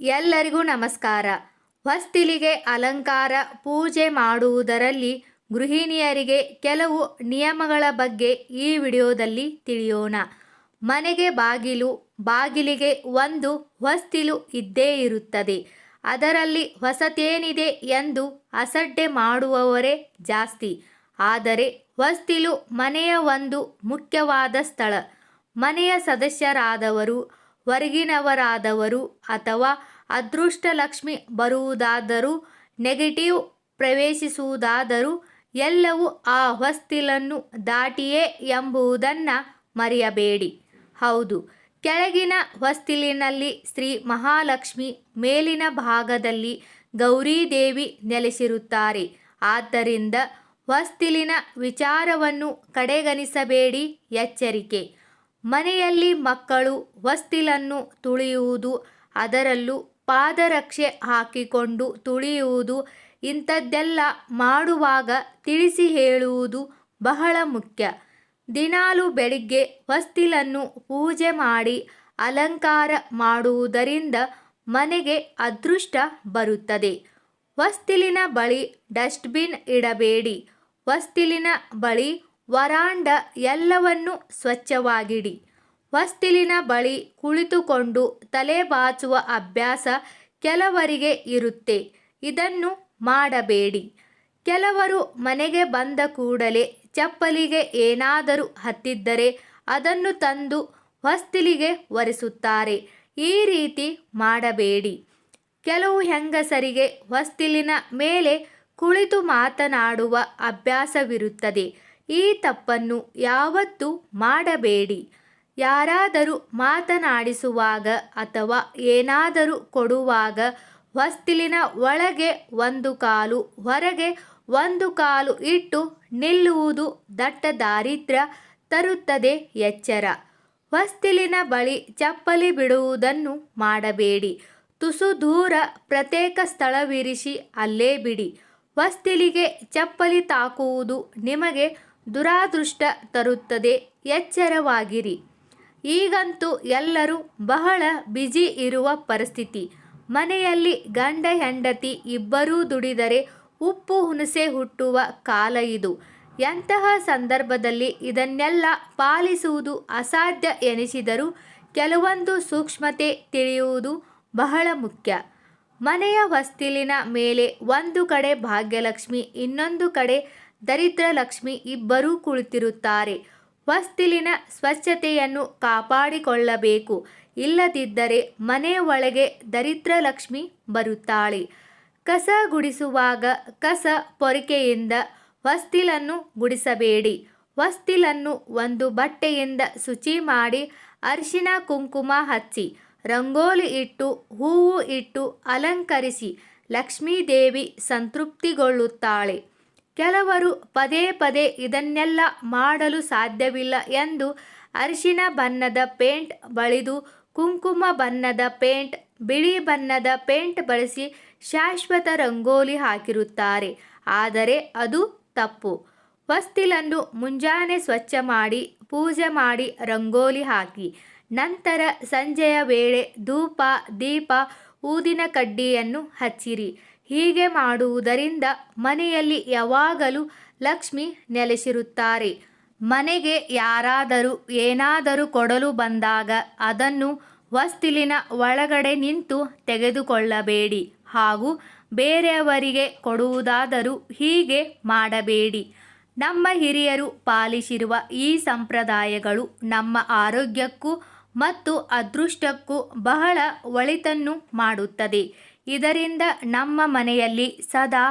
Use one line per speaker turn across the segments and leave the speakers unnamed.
ಎಲ್ಲರಿಗೂ ನಮಸ್ಕಾರ. ಹೊಸ್ತಿಲಿಗೆ ಅಲಂಕಾರ ಪೂಜೆ ಮಾಡುವುದರಲ್ಲಿ ಗೃಹಿಣಿಯರಿಗೆ ಕೆಲವು ನಿಯಮಗಳ ಬಗ್ಗೆ ಈ ವಿಡಿಯೋದಲ್ಲಿ ತಿಳಿಯೋಣ. ಮನೆಗೆ ಬಾಗಿಲು, ಬಾಗಿಲಿಗೆ ಒಂದು ಹೊಸ್ತಿಲು ಇದ್ದೇ ಇರುತ್ತದೆ. ಅದರಲ್ಲಿ ಹೊಸತೇನಿದೆ ಎಂದು ಅಸಡ್ಡೆ ಮಾಡುವವರೇ ಜಾಸ್ತಿ. ಆದರೆ ಹೊಸ್ತಿಲು ಮನೆಯ ಒಂದು ಮುಖ್ಯವಾದ ಸ್ಥಳ. ಮನೆಯ ಸದಸ್ಯರಾದವರು ಹೊರಗಿನವರಾದವರು ಅಥವಾ ಅದೃಷ್ಟ ಲಕ್ಷ್ಮಿ ಬರುವುದಾದರೂ, ನೆಗೆಟಿವ್ ಪ್ರವೇಶಿಸುವುದಾದರೂ ಎಲ್ಲವೂ ಆ ಹೊಸ್ತಿಲನ್ನು ದಾಟಿಯೇ ಎಂಬುದನ್ನು ಮರೆಯಬೇಡಿ. ಹೌದು, ಕೆಳಗಿನ ಹೊಸ್ತಿಲಿನಲ್ಲಿ ಶ್ರೀ ಮಹಾಲಕ್ಷ್ಮಿ ಮೇಲಿನ ಭಾಗದಲ್ಲಿ ಗೌರೀದೇವಿ ನೆಲೆಸಿರುತ್ತಾರೆ. ಆದ್ದರಿಂದ ಹೊಸ್ತಿಲಿನ ವಿಚಾರವನ್ನು ಕಡೆಗಣಿಸಬೇಡಿ, ಎಚ್ಚರಿಕೆ. ಮನೆಯಲ್ಲಿ ಮಕ್ಕಳು ಹೊಸ್ತಿಲನ್ನು ತುಳಿಯುವುದು, ಅದರಲ್ಲೂ ಪಾದರಕ್ಷೆ ಹಾಕಿಕೊಂಡು ತುಳಿಯುವುದು, ಇಂಥದ್ದೆಲ್ಲ ಮಾಡುವಾಗ ತಿಳಿಸಿ ಹೇಳುವುದು ಬಹಳ ಮುಖ್ಯ. ದಿನಾಲು ಬೆಳಿಗ್ಗೆ ಹೊಸ್ತಿಲನ್ನು ಪೂಜೆ ಮಾಡಿ ಅಲಂಕಾರ ಮಾಡುವುದರಿಂದ ಮನೆಗೆ ಅದೃಷ್ಟ ಬರುತ್ತದೆ. ಹೊಸ್ತಿಲಿನ ಬಳಿ ಡಸ್ಟ್ಬಿನ್ ಇಡಬೇಡಿ. ಹೊಸ್ತಿಲಿನ ಬಳಿ ವರಾಂಡ ಎಲ್ಲವನ್ನು ಸ್ವಚ್ಛವಾಗಿಡಿ. ಹೊಸ್ತಿಲಿನ ಬಳಿ ಕುಳಿತುಕೊಂಡು ತಲೆ ಬಾಚುವ ಅಭ್ಯಾಸ ಕೆಲವರಿಗೆ ಇರುತ್ತೆ. ಇದನ್ನು ಮಾಡಬೇಡಿ. ಕೆಲವರು ಮನೆಗೆ ಬಂದ ಕೂಡಲೇ ಚಪ್ಪಲಿಗೆ ಏನಾದರೂ ಹತ್ತಿದ್ದರೆ ಅದನ್ನು ತಂದು ಹೊಸ್ತಿಲಿಗೆ ಒರೆಸುತ್ತಾರೆ. ಈ ರೀತಿ ಮಾಡಬೇಡಿ. ಕೆಲವು ಹೆಂಗಸರಿಗೆ ಹೊಸ್ತಿಲಿನ ಮೇಲೆ ಕುಳಿತು ಮಾತನಾಡುವ ಅಭ್ಯಾಸವಿರುತ್ತದೆ. ಈ ತಪ್ಪನ್ನು ಯಾವತ್ತೂ ಮಾಡಬೇಡಿ. ಯಾರಾದರೂ ಮಾತನಾಡಿಸುವಾಗ ಅಥವಾ ಏನಾದರೂ ಕೊಡುವಾಗ ಹೊಸ್ತಿಲಿನ ಒಳಗೆ ಒಂದು ಕಾಲು ಹೊರಗೆ ಒಂದು ಕಾಲು ಇಟ್ಟು ನಿಲ್ಲುವುದು ದಟ್ಟ ದಾರಿದ್ರ ತರುತ್ತದೆ ಎಚ್ಚರ. ಹೊಸ್ತಿಲಿನ ಬಳಿ ಚಪ್ಪಲಿ ಬಿಡುವುದನ್ನು ಮಾಡಬೇಡಿ. ತುಸು ದೂರ ಪ್ರತ್ಯೇಕ ಸ್ಥಳವಿರಿಸಿ ಅಲ್ಲೇ ಬಿಡಿ. ಹೊಸ್ತಿಲಿಗೆ ಚಪ್ಪಲಿ ತಾಕುವುದು ನಿಮಗೆ ದುರಾದೃಷ್ಟ ತರುತ್ತದೆ. ಎಚ್ಚರವಾಗಿರಿ. ಈಗಂತೂ ಎಲ್ಲರೂ ಬಹಳ ಬಿಜಿ ಇರುವ ಪರಿಸ್ಥಿತಿ. ಮನೆಯಲ್ಲಿ ಗಂಡ ಹೆಂಡತಿ ಇಬ್ಬರೂ ದುಡಿದರೆ ಉಪ್ಪು ಹುಣಸೆ ಹುಟ್ಟುವ ಕಾಲ ಇದು. ಎಂತಹ ಸಂದರ್ಭದಲ್ಲಿ ಇದನ್ನೆಲ್ಲ ಪಾಲಿಸುವುದು ಅಸಾಧ್ಯ ಎನಿಸಿದರೂ ಕೆಲವೊಂದು ಸೂಕ್ಷ್ಮತೆ ತಿಳಿಯುವುದು ಬಹಳ ಮುಖ್ಯ. ಮನೆಯ ಹೊಸ್ತಿಲಿನ ಮೇಲೆ ಒಂದು ಕಡೆ ಭಾಗ್ಯಲಕ್ಷ್ಮಿ, ಇನ್ನೊಂದು ಕಡೆ ದರಿದ್ರ ಲಕ್ಷ್ಮಿ ಇಬ್ಬರೂ ಕುಳಿತಿರುತ್ತಾರೆ. ವಸ್ತಿಲಿನ ಸ್ವಚ್ಛತೆಯನ್ನು ಕಾಪಾಡಿಕೊಳ್ಳಬೇಕು. ಇಲ್ಲದಿದ್ದರೆ ಮನೆ ಒಳಗೆ ದರಿದ್ರ ಲಕ್ಷ್ಮಿ ಬರುತ್ತಾಳೆ. ಕಸ ಗುಡಿಸುವಾಗ ಕಸ ಪೊರಿಕೆಯಿಂದ ವಸ್ತಿಲನ್ನು ಗುಡಿಸಬೇಡಿ. ವಸ್ತಿಲನ್ನು ಒಂದು ಬಟ್ಟೆಯಿಂದ ಶುಚಿ ಮಾಡಿ ಅರಿಶಿನ ಕುಂಕುಮ ಹಚ್ಚಿ, ರಂಗೋಲಿ ಇಟ್ಟು, ಹೂವು ಇಟ್ಟು ಅಲಂಕರಿಸಿ ಲಕ್ಷ್ಮೀದೇವಿ ಸಂತೃಪ್ತಿಗೊಳ್ಳುತ್ತಾಳೆ. ಕೆಲವರು ಪದೇ ಪದೇ ಇದನ್ನೆಲ್ಲ ಮಾಡಲು ಸಾಧ್ಯವಿಲ್ಲ ಎಂದು ಅರಿಶಿನ ಬಣ್ಣದ ಪೇಂಟ್ ಬಳಿದು ಕುಂಕುಮ ಬಣ್ಣದ ಪೇಂಟ್, ಬಿಳಿ ಬಣ್ಣದ ಪೇಂಟ್ ಬಳಸಿ ಶಾಶ್ವತ ರಂಗೋಲಿ ಹಾಕಿರುತ್ತಾರೆ. ಆದರೆ ಅದು ತಪ್ಪು. ಹೊಸ್ತಿಲನ್ನು ಮುಂಜಾನೆ ಸ್ವಚ್ಛ ಮಾಡಿ, ಪೂಜೆ ಮಾಡಿ ರಂಗೋಲಿ ಹಾಕಿ. ನಂತರ ಸಂಜೆಯ ವೇಳೆ ಧೂಪ, ದೀಪ, ಊದಿನ ಕಡ್ಡಿಯನ್ನು ಹಚ್ಚಿರಿ. ಹೀಗೆ ಮಾಡುವುದರಿಂದ ಮನೆಯಲ್ಲಿ ಯಾವಾಗಲೂ ಲಕ್ಷ್ಮಿ ನೆಲೆಸಿರುತ್ತಾರೆ. ಮನೆಗೆ ಯಾರಾದರೂ ಏನಾದರೂ ಕೊಡಲು ಬಂದಾಗ ಅದನ್ನು ವಸ್ತಿಲಿನ ಒಳಗಡೆ ನಿಂತು ತೆಗೆದುಕೊಳ್ಳಬೇಡಿ ಹಾಗೂ ಬೇರೆಯವರಿಗೆ ಕೊಡುವುದಾದರೂ ಹೀಗೆ ಮಾಡಬೇಡಿ. ನಮ್ಮ ಹಿರಿಯರು ಪಾಲಿಸಿರುವ ಈ ಸಂಪ್ರದಾಯಗಳು ನಮ್ಮ ಆರೋಗ್ಯಕ್ಕೂ ಮತ್ತು ಅದೃಷ್ಟಕ್ಕೂ ಬಹಳ ಒಳಿತನ್ನು ಮಾಡುತ್ತದೆ. ಇದರಿಂದ ನಮ್ಮ ಮನೆಯಲ್ಲಿ ಸದಾ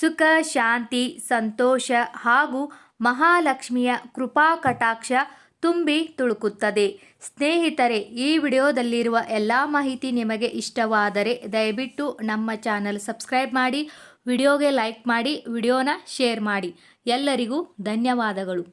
ಸುಖ, ಶಾಂತಿ, ಸಂತೋಷ ಹಾಗೂ ಮಹಾಲಕ್ಷ್ಮಿಯ ಕೃಪಾ ಕಟಾಕ್ಷ ತುಂಬಿ ತುಳುಕುತ್ತದೆ. ಸ್ನೇಹಿತರೆ, ಈ ವಿಡಿಯೋದಲ್ಲಿರುವ ಎಲ್ಲ ಮಾಹಿತಿ ನಿಮಗೆ ಇಷ್ಟವಾದರೆ ದಯವಿಟ್ಟು ನಮ್ಮ ಚಾನಲ್ ಸಬ್ಸ್ಕ್ರೈಬ್ ಮಾಡಿ, ವಿಡಿಯೋಗೆ ಲೈಕ್ ಮಾಡಿ, ವಿಡಿಯೋನ ಶೇರ್ ಮಾಡಿ. ಎಲ್ಲರಿಗೂ ಧನ್ಯವಾದಗಳು.